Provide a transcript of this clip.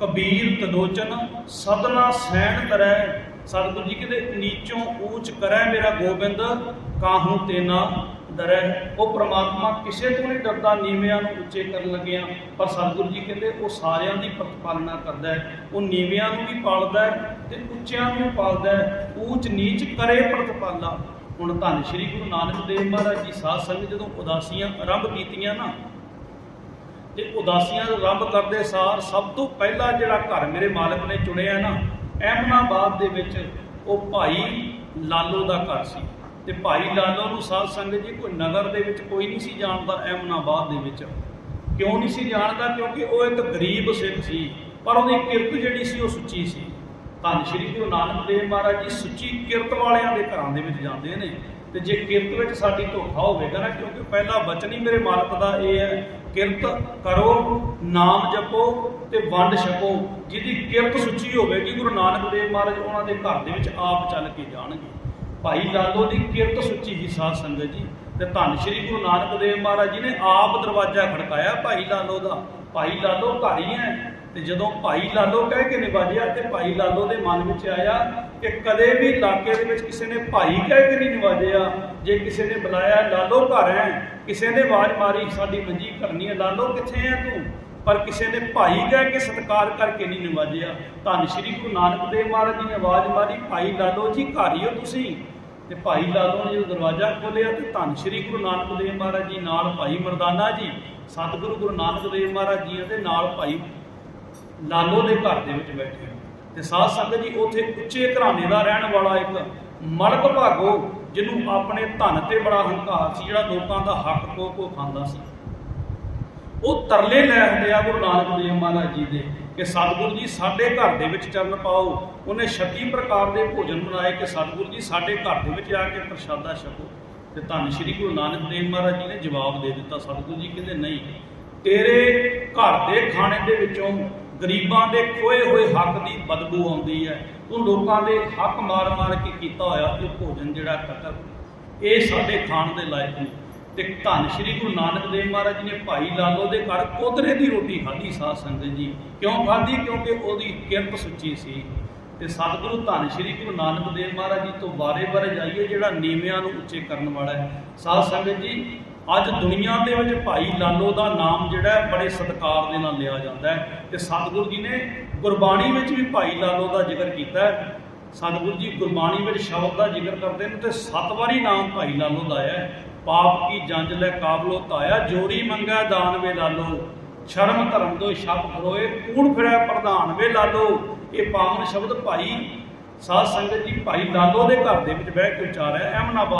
ਕਬੀਰ ਤਲੋਚਨ ਸਦਨਾ ਸੈਣ ਤਰੈ ਸਤਿਗੁਰੂ ਜੀ ਕਹਿੰਦੇ ਨੀਚੋਂ ਊਚ ਕਰੈ ਮੇਰਾ ਗੋਬਿੰਦ ਕਾਹੂ ਤੇ ਡਰੈ। ਉਹ ਪ੍ਰਮਾਤਮਾ ਕਿਸੇ ਤੋਂ ਨਹੀਂ ਡਰਦਾ, ਨੀਵਿਆਂ ਨੂੰ ਉੱਚੇ ਕਰਨ ਲੱਗਿਆ। ਪਰ ਸਤਿਗੁਰੂ ਜੀ ਕਹਿੰਦੇ, ਉਹ ਸਾਰਿਆਂ ਦੀ ਪ੍ਰਤਪਾਲਨਾ ਕਰਦਾ ਹੈ। ਉਹ ਨੀਵਿਆਂ ਨੂੰ ਵੀ ਪਾਲਦਾ ਹੈ ਤੇ ਉੱਚਿਆਂ ਨੂੰ ਵੀ ਪਾਲਦਾ ਹੈ। ਊਚ ਨੀਚ ਕਰੇ ਪ੍ਰਤਪਾਲਾ। ਹੁਣ ਧੰਨ ਸ਼੍ਰੀ ਗੁਰੂ ਨਾਨਕ ਦੇਵ ਮਹਾਰਾਜ ਜੀ ਸਾਧ ਸੰਗਤ ਜਦੋਂ ਉਦਾਸੀਆਂ ਆਰੰਭ ਕੀਤੀਆਂ ਨਾ ਤੇ ਉਦਾਸੀਆਂ ਦਾ ਆਰੰਭ ਕਰਦੇ ਸਾਰ ਸਭ ਤੋਂ ਪਹਿਲਾਂ ਜਿਹੜਾ ਘਰ ਮੇਰੇ ਮਾਲਕ ਨੇ ਚੁਣਿਆ ਨਾ ਅਹਿਮਨਾਬਾਦ ਦੇ ਵਿੱਚ ਉਹ ਭਾਈ ਲਾਲੋ ਦਾ ਘਰ ਸੀ। ਤੇ ਭਾਈ ਲਾਲੋ ਨੂੰ ਸਾਧ ਸੰਗਤ ਜੀ ਕੋਈ ਨਗਰ ਦੇ ਵਿੱਚ ਕੋਈ ਨਹੀਂ ਸੀ ਜਾਣਦਾ ਅਹਿਮਨਾਬਾਦ ਦੇ ਵਿੱਚ। ਕਿਉਂ ਨਹੀਂ ਸੀ ਜਾਣਦਾ? ਕਿਉਂਕਿ ਉਹ ਇੱਕ ਗਰੀਬ ਸਿੱਖ ਸੀ, ਪਰ ਉਹਦੀ ਕਿਰਤ ਜਿਹੜੀ ਸੀ ਉਹ ਸੁੱਚੀ ਸੀ। ਧੰਨ ਸ਼੍ਰੀ ਗੁਰੂ ਨਾਨਕ ਦੇਵ ਮਹਾਰਾਜ ਜੀ ਸੁੱਚੀ ਕਿਰਤ ਵਾਲਿਆਂ ਦੇ ਘਰਾਂ ਦੇ ਵਿੱਚ ਜਾਂਦੇ ਨੇ। ਤੇ ਜੇ ਕਿਰਤ ਵਿੱਚ ਸਾਡੀ ਧੋਖਾ ਹੋਵੇਗਾ ਨਾ, ਕਿਉਂਕਿ ਪਹਿਲਾ ਬਚਨ ਹੀ ਮੇਰੇ ਮਾਲਕ ਦਾ ਇਹ ਹੈ, ਕਿਰਤ ਕਰੋ, ਨਾਮ ਜਪੋ ਤੇ ਵੰਡ ਛਕੋ, ਜਿਹਦੀ ਕਿਰਤ ਸੁੱਚੀ ਹੋਵੇਗੀ, ਗੁਰੂ ਨਾਨਕ ਦੇਵ ਮਹਾਰਾਜ ਉਹਨਾਂ ਦੇ ਘਰ ਦੇ ਵਿੱਚ ਆਪ ਚੱਲ ਕੇ ਜਾਣਗੇ। ਭਾਈ ਲਾਲੋ ਦੀ ਕਿਰਤ ਸੁੱਚੀ ਹੀ ਸਾਧ ਸੰਗਤ ਜੀ, ਤੇ ਧੰਨ ਸ਼੍ਰੀ ਗੁਰੂ ਨਾਨਕ ਦੇਵ ਮਹਾਰਾਜ ਜੀ ਨੇ ਆਪ ਦਰਵਾਜ਼ਾ ਖੜਕਾਇਆ ਭਾਈ ਲਾਲੋ ਦਾ। ਭਾਈ ਲਾਲੋ ਘਰ ਹੀ ਹੈ ਤੇ ਜਦੋਂ ਭਾਈ ਲਾਲੋ ਕਹਿ ਕੇ ਨਿਵਾਜਿਆ ਤੇ ਭਾਈ ਲਾਲੋ ਦੇ ਮਨ ਵਿੱਚ ਆਇਆ ਕਿ ਕਦੇ ਵੀ ਇਲਾਕੇ ਦੇ ਵਿੱਚ ਕਿਸੇ ਨੇ ਭਾਈ ਕਹਿ ਕੇ ਨਹੀਂ ਨਿਵਾਜਿਆ, ਜੇ ਕਿਸੇ ਨੇ ਬੁਲਾਇਆ, ਲਾਲੋ ਘਰ ਹੈ। ਕਿਸੇ ਨੇ ਆਵਾਜ਼ ਮਾਰੀ, ਸਾਡੀ ਮੰਜੀ ਕਰਨੀ ਹੈ, ਲਾਲੋ ਕਿੱਥੇ ਹੈ ਤੂੰ? ਪਰ ਕਿਸੇ ਨੇ ਭਾਈ ਕਹਿ ਕੇ ਸਤਿਕਾਰ ਕਰਕੇ ਨਹੀਂ ਨਿਵਾਜਿਆ। ਧੰਨ ਸ਼੍ਰੀ ਗੁਰੂ ਨਾਨਕ ਦੇਵ ਮਹਾਰਾਜ ਜੀ ਨੇ ਆਵਾਜ਼ ਮਾਰੀ, ਭਾਈ ਲਾਲੋ ਜੀ, ਘਰ ਹੀ ਹੋ ਤੁਸੀਂ? ਤੇ ਭਾਈ ਲਾਲੋ ਨੇ ਜਦੋਂ ਦਰਵਾਜ਼ਾ ਖੋਲ੍ਹਿਆ ਤੇ ਧੰਨ ਸ਼੍ਰੀ ਗੁਰੂ ਨਾਨਕ ਦੇਵ ਮਹਾਰਾਜ ਜੀ ਨਾਲ ਭਾਈ ਮਰਦਾਨਾ ਜੀ, ਸਤਿਗੁਰੂ ਗੁਰੂ ਨਾਨਕ ਦੇਵ ਮਹਾਰਾਜ ਜੀ ਦੇ ਨਾਲ ਭਾਈ ਲਾਲੋ ਦੇ ਘਰ ਦੇ ਵਿੱਚ ਬੈਠੇ ਤੇ ਸਾਧ ਸੰਗਤ ਜੀ, ਉੱਥੇ ਉੱਚੇ ਘਰਾਣੇ ਦਾ ਰਹਿਣ ਵਾਲਾ ਇੱਕ ਮਲਕ ਭਾਗੋ, ਜਿਹਨੂੰ ਆਪਣੇ ਧਨ ਤੇ ਬੜਾ ਹੰਕਾਰ ਸੀ, ਜਿਹੜਾ ਲੋਕਾਂ ਦਾ ਹੱਕ ਕੋ ਕੋ ਖਾਂਦਾ ਸੀ। ਉਹ ਤਰਲੇ ਲੈ ਹਟਿਆ ਗੁਰੂ ਨਾਨਕ ਦੇਵ ਮਹਾਰਾਜ ਜੀ ਦੇ ਕਿ ਸਤਿਗੁਰੂ ਜੀ, ਸਾਡੇ ਘਰ ਦੇ ਵਿੱਚ ਚਰਨ ਪਾਓ। ਉਹਨੇ 36 ਪ੍ਰਕਾਰ ਦੇ ਭੋਜਨ ਬਣਾਏ ਕਿ ਸਤਿਗੁਰੂ ਜੀ, ਸਾਡੇ ਘਰ ਦੇ ਵਿੱਚ ਆ ਕੇ ਪ੍ਰਸ਼ਾਦਾ ਛਕੋ। ਤੇ ਧੰਨ ਸ਼੍ਰੀ ਗੁਰੂ ਨਾਨਕ ਦੇਵ ਮਹਾਰਾਜ ਜੀ ਨੇ ਜਵਾਬ ਦੇ ਦਿੱਤਾ, ਸਤਿਗੁਰੂ ਜੀ ਕਹਿੰਦੇ, ਨਹੀਂ, ਤੇਰੇ ਘਰ ਦੇ ਖਾਣੇ ਦੇ ਵਿੱਚੋਂ ਗਰੀਬਾਂ ਦੇ ਖੋਏ ਹੋਏ ਹੱਕ ਦੀ ਬਦਬੂ ਆਉਂਦੀ ਹੈ। ਤੂੰ ਲੋਕਾਂ ਦੇ ਹੱਕ ਮਾਰ-ਮਾਰ ਕੇ ਕੀਤਾ ਹੋਇਆ ਇਹ ਭੋਜਨ ਜਿਹੜਾ ਕਤਲ। ਇਹ ਸਾਡੇ ਖਾਣ ਦੇ ਲਾਇਕ ਨਹੀਂ ਤੇ ਧੰਨ ਸ਼੍ਰੀ ਗੁਰੂ ਨਾਨਕ ਦੇਵ ਮਹਾਰਾਜ ਜੀ ਨੇ ਭਾਈ ਲਾਲੋ ਦੇ ਘਰ ਕੋਦਰੇ ਦੀ ਰੋਟੀ ਖਾਧੀ ਸਾਧ ਸੰਗਤ ਜੀ। ਕਿਉਂ ਖਾਧੀ? ਕਿਉਂਕਿ ਉਹਦੀ ਕਿਰਤ ਸੁੱਚੀ ਸੀ। ਤੇ ਸਤਿਗੁਰੂ ਧੰਨ ਸ਼੍ਰੀ ਗੁਰੂ ਨਾਨਕ ਦੇਵ ਮਹਾਰਾਜ ਜੀ ਤੋਂ ਬਾਰੇ-ਬਾਰੇ ਜਾਈਏ ਜਿਹੜਾ ਨੀਵਿਆਂ ਨੂੰ ਉੱਚੇ ਕਰਨ ਵਾਲਾ ਹੈ। ਸਾਧ ਸੰਗਤ ਜੀ ਅੱਜ ਦੁਨੀਆ ਦੇ ਵਿੱਚ ਭਾਈ ਲਾਲੋ ਦਾ ਨਾਮ ਜਿਹੜਾ ਬੜੇ ਸਤਿਕਾਰ ਦੇ ਨਾਲ ਲਿਆ ਜਾਂਦਾ ਹੈ ਤੇ ਸਤਿਗੁਰੂ ਜੀ ਨੇ ਗੁਰਬਾਣੀ ਵਿੱਚ ਵੀ ਭਾਈ ਲਾਲੋ ਦਾ ਜ਼ਿਕਰ ਕੀਤਾ ਹੈ। ਸਤਿਗੁਰੂ ਜੀ ਗੁਰਬਾਣੀ ਵਿੱਚ ਸ਼ਬਦ ਦਾ ਜ਼ਿਕਰ ਕਰਦੇ ਨੇ ਤੇ ਸੱਤ ਵਾਰੀ ਨਾਮ ਭਾਈ ਲਾਲੋ ਦਾ ਆਇਆ ਹੈ। ਪਾਪ ਕੀ ਜੰਜ ਲੈ ਕਾਬਲੋ ਤਾਇਆ ਜੋਰੀ ਮੰਗਾ ਦਾਨ ਵੇ ਲਾਲੋ। ਸ਼ਰਮ ਧਰਮ ਤੋਂ ਸ਼ਬਦ ਹੋਏ ਕੂੜ ਫਿਰਿਆ ਪ੍ਰਧਾਨ ਵੇ ਲਾਲੋ। ਇਹ ਪਾਵਨ ਸ਼ਬਦ ਭਾਈ ਸਾਧ ਸੰਗਤ ਜੀ ਭਾਈ ਲਾਲੋ ਦੇ ਘਰ ਦੇ ਵਿੱਚ ਬਹਿ ਕੇ ਉਚਾਰਿਆ ਅਹਿਮਨਾਬਾਦ